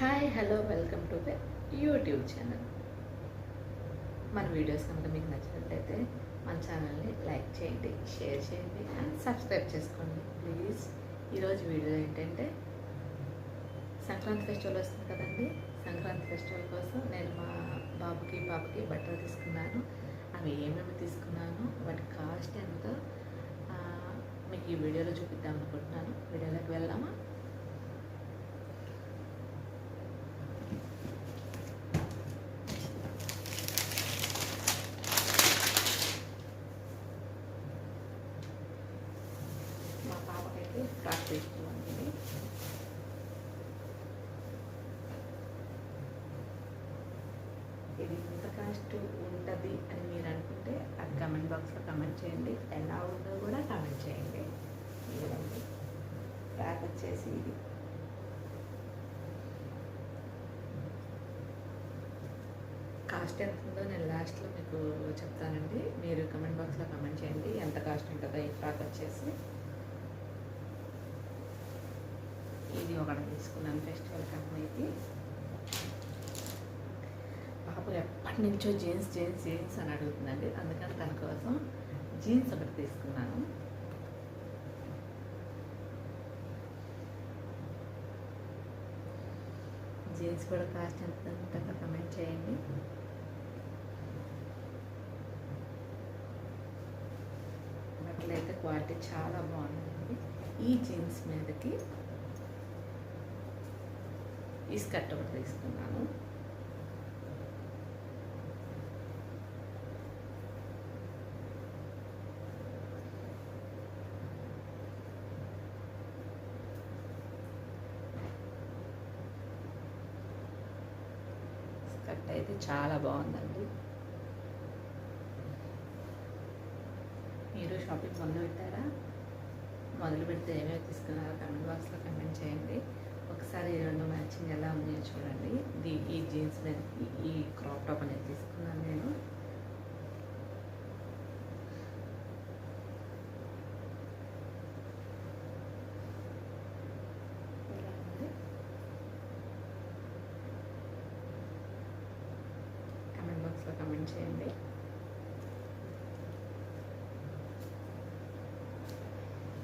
Hi hello welcome to the YouTube channel మన videos కనుక మీకు నచ్చినట్లయితే మన ఛానల్ని లైక్ చేయండి షేర్ చేయండి అండ్ సబ్స్క్రైబ్ చేసుకోండి. ప్లీజ్ ఈరోజు వీడియో ఏంటంటే సంక్రాంతి ఫెస్టివల్ వస్తుంది కదండి. సంక్రాంతి ఫెస్టివల్ కోసం నేను మా బాబుకి పాపకి బట్టలు తీసుకున్నాను. అవి ఏమేమి తీసుకున్నాను వాటి కాస్ట్ ఎంతో మీకు ఈ వీడియోలో చూపిద్దాం అనుకుంటున్నాను. వీడియోలోకి వెళ్దామా మా పాపకైతే ఫ్రాక్ తీసుకున్నానండి ఇది ఎంత కాస్ట్ ఉంటుంది అని మీరు అనుకుంటే అది కమెంట్ బాక్స్లో కమెంట్ చేయండి. ఎలా ఉందో కూడా కమెంట్ చేయండి. ఇదిగోండి. వచ్చేసి ఇది. కాస్ట్ ఎంత ఉందో నేను లాస్ట్లో మీకు చెప్తానండి. మీరు కమెంట్ బాక్స్లో కమెంట్ చేయండి. ఎంత కాస్ట్ ఉంటుందో ఈ ఫ్రాక్ వచ్చేసి. ఇది ఒకటి తీసుకున్నాను ఫెస్టివల్ కంపెనీకి పాప ఎప్పటి నుంచో జీన్స్ జీన్స్ జీన్స్ అని అడుగుతుందండి. అందుకని తన కోసం జీన్స్ ఒకటి తీసుకున్నాను. జీన్స్ కూడా కాస్ట్ ఎంత ఉంటుందో కమెంట్ చేయండి. బట్టలు అయితే క్వాలిటీ చాలా బాగుందండి ఈ జీన్స్ మీదకి ఈ స్కర్ట్ ఒకటి తీసుకున్నాను స్కర్ట్ అయితే చాలా బాగుందండి. మీరు షాపింగ్ మొదలు పెట్టారా మొదలు పెడితే ఏమేమి తీసుకున్నారో కమెంట్ బాక్స్లో కమెంట్ చేయండి. ఒకసారి ఈ రెండు మ్యాచింగ్ ఎలా ఉందో చూడండి. ఈ జీన్స్ ఈ క్రాప్ టాప్ అనేది తీసుకున్నాను నేను ఎలా ఉంది? కమెంట్ కమెంట్ చేయండి.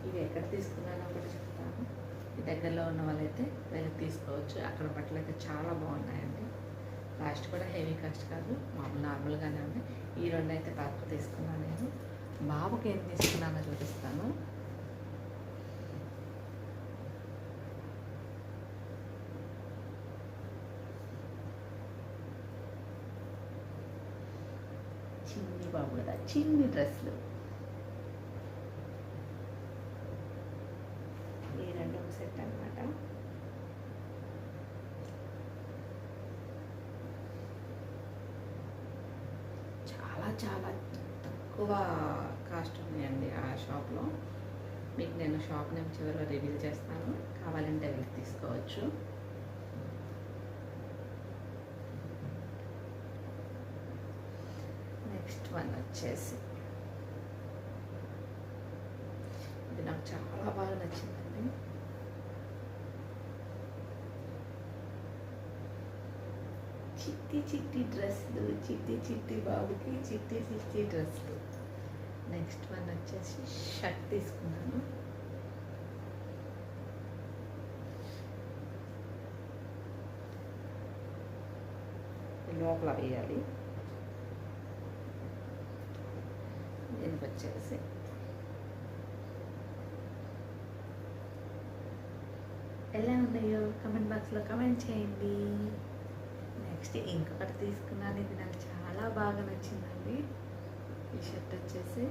ఇవి ఎక్కడ తీసుకున్నానో కూడా చెప్తాను. ఈ దగ్గరలో ఉన్న వాళ్ళైతే వెళ్ళి తీసుకోవచ్చు. అక్కడ బట్టలు అయితే చాలా బాగున్నాయండి. కాస్ట్ కూడా హెవీ కాస్ట్ కాదు. మామూలు నార్మల్గానే ఉంది ఈ రెండు అయితే పాత్ర తీసుకున్నాను నేను. బాబుకి ఏం తీసుకున్నానో చూపిస్తాను. చిన్ని బాబు కదా చిన్ని డ్రెస్లు. ఈ రెండు సెట్ అనమాట చాలా చాలా తక్కువ కాస్ట్ ఉన్నాయండి ఆ షాప్లో. మీకు నేను షాప్ నేమ్ చివరిలో రివీల్ చేస్తాను. కావాలంటే వెళ్ళి తీసుకోవచ్చు నెక్స్ట్ వన్ వచ్చేసి. ఇది నాకు చాలా బాగా నచ్చిందండి. చిట్టి చిట్టి డ్రెస్లు చిట్టి చిట్టి బాబుకి చిట్టి చిట్టి డ్రెస్లు నెక్స్ట్ వన్ వచ్చేసి షర్ట్ తీసుకున్నాను. లోపల వేయాలి. దీనికి వచ్చేసి ఎలా ఉన్నాయో కమెంట్ బాక్స్లో కమెంట్ చేయండి. నెక్స్ట్ ఇంకొకటి తీసుకున్నాను. ఇది నాకు చాలా బాగా నచ్చిందండి. ఈ షర్ట్ వచ్చేసి.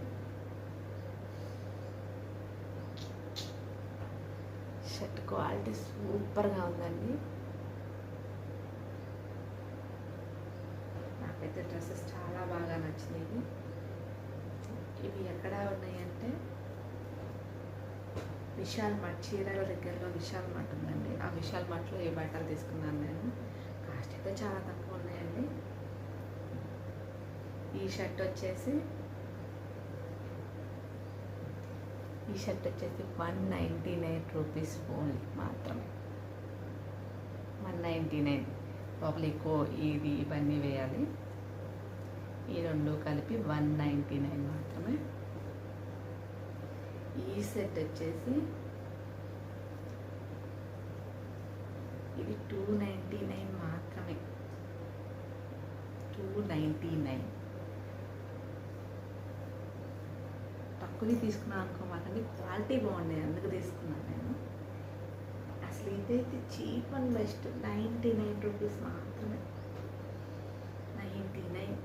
షర్ట్ క్వాలిటీ సూపర్గా ఉందండి. నాకైతే డ్రెస్సెస్ చాలా బాగా నచ్చినాయి. ఇవి ఎక్కడ ఉన్నాయంటే విశాల్ మట్ చీరాల దగ్గరలో విశాల్ మట్ ఉందండి. ఆ విశాల్ మట్లో ఈ బట్టలు తీసుకున్నాను నేను? కాస్ట్ అయితే చాలా తక్కువ ఉన్నాయండి. ఈ షర్ట్ వచ్చేసి ఈ షర్ట్ వచ్చేసి one ninety nine rupees only మాత్రమే వన్ నైంటీ నైన్. లోపల ఎక్కువ ఇది ఇవన్నీ వేయాలి. ఈ రెండు కలిపి వన్ నైంటీ నైన్ మాత్రమే. ఈ సెట్ వచ్చేసి ఇది టూ నైంటీ నైన్ మాత్రమే. Two ninety nine. తక్కువ తీసుకున్నాను అనుకోమాకండి క్వాలిటీ బాగుండే అందుకు తీసుకున్నాను నేను. అసలు ఇదైతే cheap and best ninety nine rupees మాత్రమే నైంటీ నైన్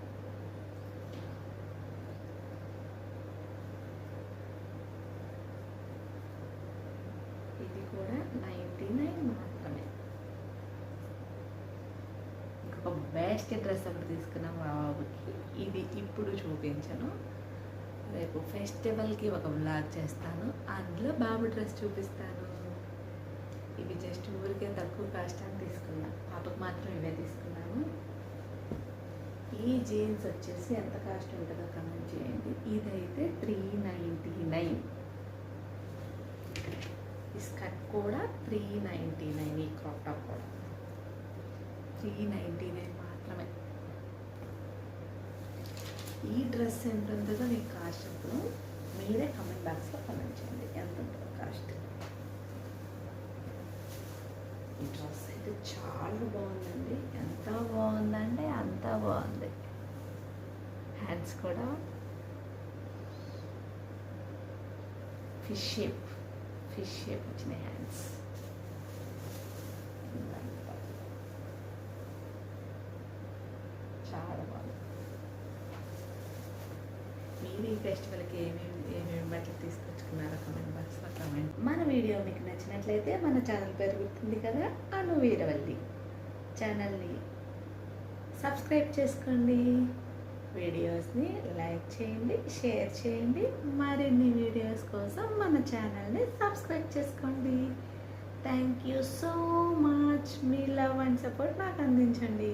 ఇది కూడా నైంటీ నైన్ మాత్రమే. ఇంకొక బెస్ట్ డ్రెస్ ఒకటి తీసుకున్నాం మా బాబుకి. ఇది ఇప్పుడు చూపించను. రేపు ఫెస్టివల్కి ఒక బ్లాగ్ చేస్తాను. అందులో బాబు డ్రెస్ చూపిస్తాను. ఇవి జస్ట్ ఊరికే తక్కువ కాస్ట్ అని తీసుకున్నాం. పాపకు మాత్రం ఇవే తీసుకున్నాను. ఈ జీన్స్ వచ్చేసి ఎంత కాస్ట్ ఉంటుందో కమెంట్ చేయండి. ఇదైతే త్రీ నైంటీ నైన్ కూడా త్రీ నైంటీ నైన్ ఈ క్రాప్ టాప్ కూడా. త్రీ నైంటీ నైన్ మాత్రమే. ఈ డ్రెస్ ఎంత ఉంటుందో మీకు కాస్ట్ ఇప్పుడు మీరే కమెంట్ బాక్స్లో కమెంట్ చేయండి. ఎంత ఉంటుందో కాస్ట్. ఈ డ్రెస్ అయితే చాలా బాగుందండి. ఎంత బాగుందంటే అంత బాగుంది. హ్యాండ్స్ కూడా. ఫిష్ షేప్ ఫిష్ షేప్ వచ్చిన హ్యాండ్స్ చాలా బాగుంది మీరు ఈ ఫెస్టివల్కి ఏమేమి ఏమేమి బట్టలు తీసుకొచ్చుకున్నారో కమెంట్ బాక్స్లో కమెంట్ మన వీడియో మీకు నచ్చినట్లయితే మన ఛానల్ పేరు గుర్తుంది కదా అను వీరవల్లి ఛానల్ని సబ్స్క్రైబ్ చేసుకోండి. వీడియోస్ని లైక్ చేయండి షేర్ చేయండి. మరిన్ని వీడియోస్ కోసం మన ఛానల్ని సబ్స్క్రైబ్ చేసుకోండి. థ్యాంక్ యూ సో మచ్ మీ లవ్ అండ్ సపోర్ట్ నాకు అందించండి.